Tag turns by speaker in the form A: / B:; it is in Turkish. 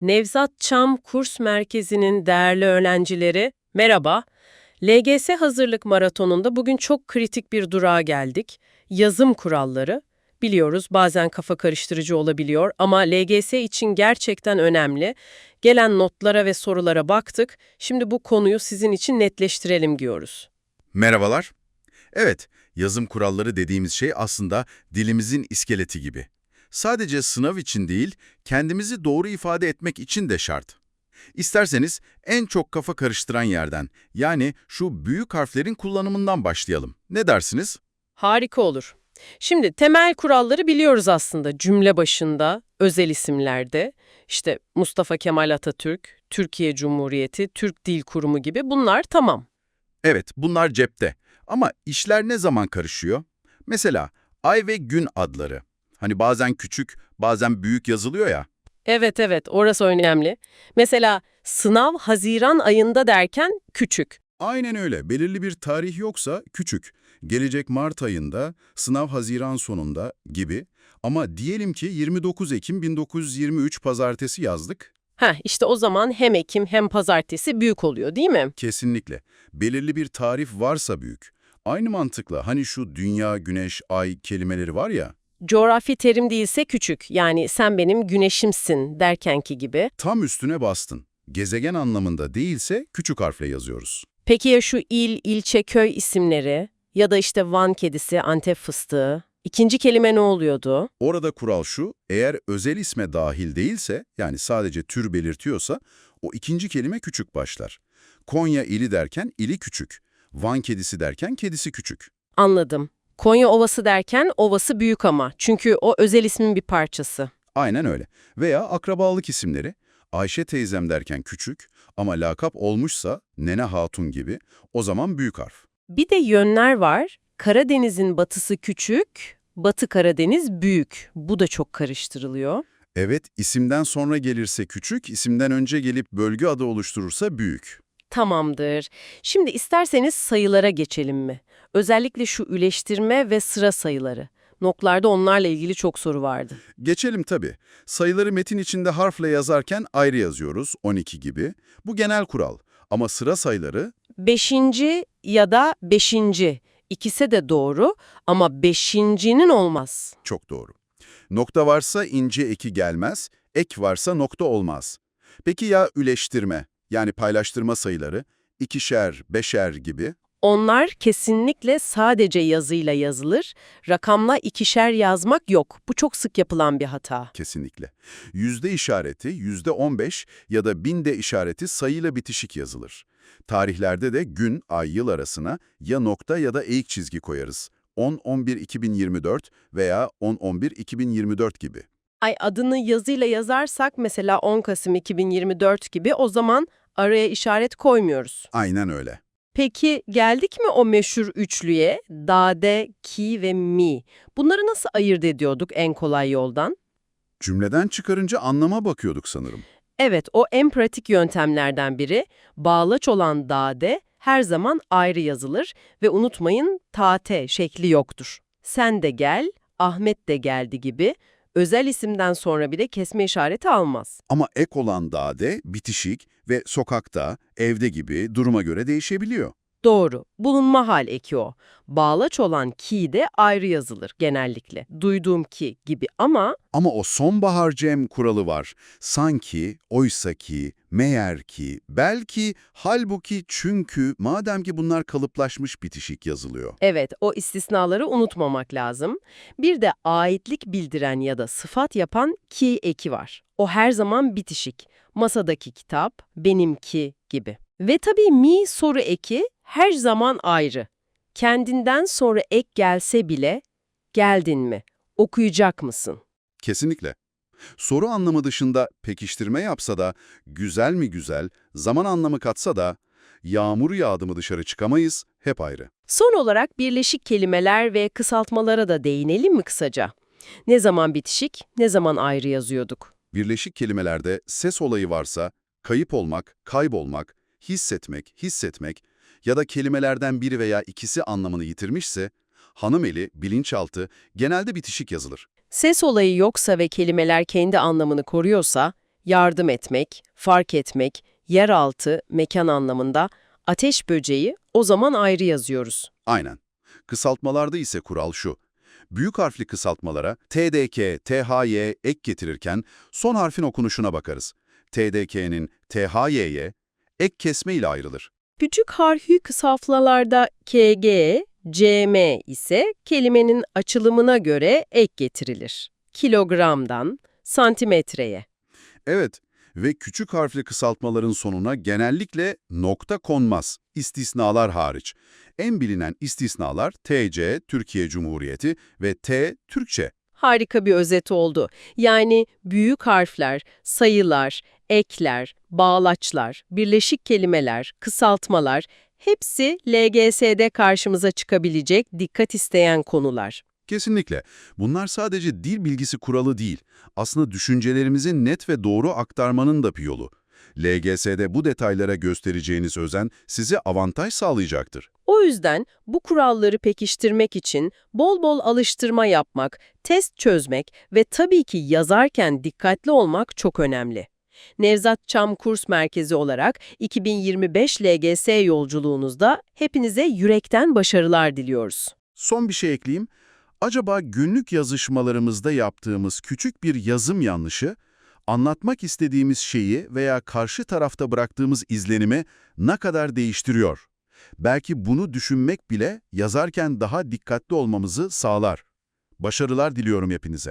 A: Nevzat Çam Kurs Merkezi'nin değerli öğrencileri, merhaba. LGS hazırlık maratonunda bugün çok kritik bir durağa geldik. Yazım kuralları. Biliyoruz bazen kafa karıştırıcı olabiliyor ama LGS için gerçekten önemli. Gelen notlara ve sorulara baktık. Şimdi bu konuyu sizin için netleştirelim diyoruz.
B: Merhabalar. Evet, yazım kuralları dediğimiz şey aslında dilimizin iskeleti gibi. Sadece sınav için değil, kendimizi doğru ifade etmek için de şart. İsterseniz en çok kafa karıştıran yerden, yani şu büyük harflerin kullanımından başlayalım. Ne dersiniz?
A: Harika olur. Şimdi temel kuralları biliyoruz aslında cümle başında, özel isimlerde. İşte Mustafa Kemal Atatürk, Türkiye Cumhuriyeti, Türk Dil Kurumu gibi bunlar tamam.
B: Evet, bunlar cepte. Ama işler ne zaman karışıyor? Mesela ay ve gün adları. Hani bazen küçük, bazen büyük yazılıyor ya.
A: Evet evet orası önemli. Mesela sınav Haziran ayında derken küçük.
C: Aynen öyle. Belirli bir tarih yoksa küçük. Gelecek Mart ayında, sınav Haziran sonunda gibi. Ama diyelim ki 29 Ekim 1923 pazartesi yazdık.
A: Heh işte o zaman hem Ekim hem Pazartesi büyük oluyor değil mi?
C: Kesinlikle. Belirli bir tarih varsa büyük. Aynı mantıkla hani şu dünya, güneş, ay kelimeleri var ya,
A: Coğrafi terim değilse küçük yani sen benim güneşimsin derkenki gibi.
C: tam üstüne bastın. Gezegen anlamında değilse küçük harfle yazıyoruz.
A: Peki ya şu il, ilçe, köy isimleri ya da işte Van kedisi, Antep fıstığı? İkinci kelime ne oluyordu?
C: Orada kural şu, eğer özel isme dahil değilse, yani sadece tür belirtiyorsa, o ikinci kelime küçük başlar. Konya ili derken ili küçük, Van kedisi derken kedisi küçük.
A: Anladım. Konya Ovası derken ovası büyük ama çünkü o özel ismin bir parçası.
C: Aynen öyle. Veya akrabalık isimleri, Ayşe teyzem derken küçük ama lakap olmuşsa Nene Hatun gibi, o zaman büyük harf.
A: Bir de yönler var. Karadeniz'in batısı küçük, Batı Karadeniz büyük. Bu da çok karıştırılıyor.
C: Evet, isimden sonra gelirse küçük, isimden önce gelip bölge adı oluşturursa büyük.
A: Tamamdır. Şimdi isterseniz sayılara geçelim mi? Özellikle şu üleştirme ve sıra sayıları. Noklarda onlarla ilgili çok soru vardı.
C: Geçelim tabii. Sayıları metin içinde harfle yazarken ayrı yazıyoruz, 12 gibi. Bu genel kural. Ama sıra sayıları
A: Beşinci ya da beşinci. İkisi de doğru ama beşincinin olmaz.
C: çok doğru. Nokta varsa ince eki gelmez, ek varsa nokta olmaz. Peki ya üleştirme, yani paylaştırma sayıları, ikişer, beşer gibi?
A: Onlar kesinlikle sadece yazıyla yazılır. Rakamla ikişer yazmak yok. Bu çok sık yapılan bir hata.
C: Kesinlikle. Yüzde işareti, yüzde 15 ya da binde işareti sayıyla bitişik yazılır. Tarihlerde de gün, ay, yıl arasına ya nokta ya da eğik çizgi koyarız. 10-11-2024 veya 10-11-2024 gibi.
A: Ay adını yazıyla yazarsak mesela 10 Kasım 2024 gibi o zaman araya işaret koymuyoruz.
C: Aynen öyle.
A: Peki geldik mi o meşhur üçlüye? Dade, ki ve mi. Bunları nasıl ayırt ediyorduk en kolay yoldan?
C: Cümleden çıkarınca anlama bakıyorduk sanırım.
A: Evet, o en pratik yöntemlerden biri. Bağlaç olan dade her zaman ayrı yazılır ve unutmayın tate şekli yoktur. Sen de gel, Ahmet de geldi gibi özel isimden sonra bile kesme işareti almaz.
C: Ama ek olan dade, bitişik ve sokakta, evde gibi duruma göre değişebiliyor.
A: Doğru, bulunma hal eki o. Bağlaç olan ki de ayrı yazılır genellikle. Duyduğum ki gibi ama
C: Ama o sonbahar cem kuralı var. Sanki, oysaki, meğer ki, belki, halbuki, çünkü, madem ki bunlar kalıplaşmış bitişik yazılıyor.
A: Evet, o istisnaları unutmamak lazım. Bir de aitlik bildiren ya da sıfat yapan ki eki var. O her zaman bitişik. Masadaki kitap, benimki gibi. Ve tabii mi soru eki her zaman ayrı. Kendinden sonra ek gelse bile, geldin mi, okuyacak mısın?
C: Kesinlikle. Soru anlamı dışında pekiştirme yapsa da, güzel mi güzel, zaman anlamı katsa da, yağmur yağdı mı dışarı çıkamayız, hep ayrı.
A: Son olarak birleşik kelimeler ve kısaltmalara da değinelim mi kısaca? Ne zaman bitişik, ne zaman ayrı yazıyorduk?
C: Birleşik kelimelerde ses olayı varsa, kayıp olmak, kaybolmak, hissetmek, hissetmek ya da kelimelerden biri veya ikisi anlamını yitirmişse, hanım eli, bilinçaltı genelde bitişik yazılır.
A: Ses olayı yoksa ve kelimeler kendi anlamını koruyorsa, yardım etmek, fark etmek, yeraltı, mekan anlamında, ateş böceği o zaman ayrı yazıyoruz.
C: Aynen. Kısaltmalarda ise kural şu. Büyük harfli kısaltmalara TDK, THY ek getirirken son harfin okunuşuna bakarız. TDK'nin THY'ye ek kesme ile ayrılır.
A: Küçük harfi kısaltmalarda KG, CM ise kelimenin açılımına göre ek getirilir. Kilogramdan santimetreye.
C: Evet ve küçük harfli kısaltmaların sonuna genellikle nokta konmaz, istisnalar hariç. En bilinen istisnalar TC, Türkiye Cumhuriyeti ve T, Türkçe.
A: Harika bir özet oldu. Yani büyük harfler, sayılar, ekler, bağlaçlar, birleşik kelimeler, kısaltmalar hepsi LGS'de karşımıza çıkabilecek dikkat isteyen konular.
C: Kesinlikle. Bunlar sadece dil bilgisi kuralı değil, aslında düşüncelerimizi net ve doğru aktarmanın da bir yolu. LGS'de bu detaylara göstereceğiniz özen size avantaj sağlayacaktır.
A: O yüzden bu kuralları pekiştirmek için bol bol alıştırma yapmak, test çözmek ve tabii ki yazarken dikkatli olmak çok önemli. Nevzat Çam Kurs Merkezi olarak 2025 LGS yolculuğunuzda hepinize yürekten başarılar diliyoruz.
C: Son bir şey ekleyeyim. Acaba günlük yazışmalarımızda yaptığımız küçük bir yazım yanlışı, anlatmak istediğimiz şeyi veya karşı tarafta bıraktığımız izlenimi ne kadar değiştiriyor? Belki bunu düşünmek bile yazarken daha dikkatli olmamızı sağlar. Başarılar diliyorum hepinize.